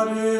Lord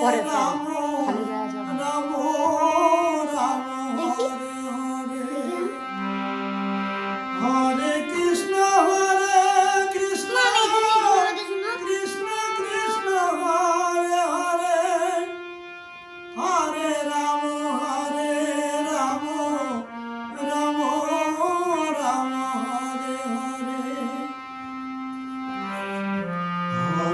পরে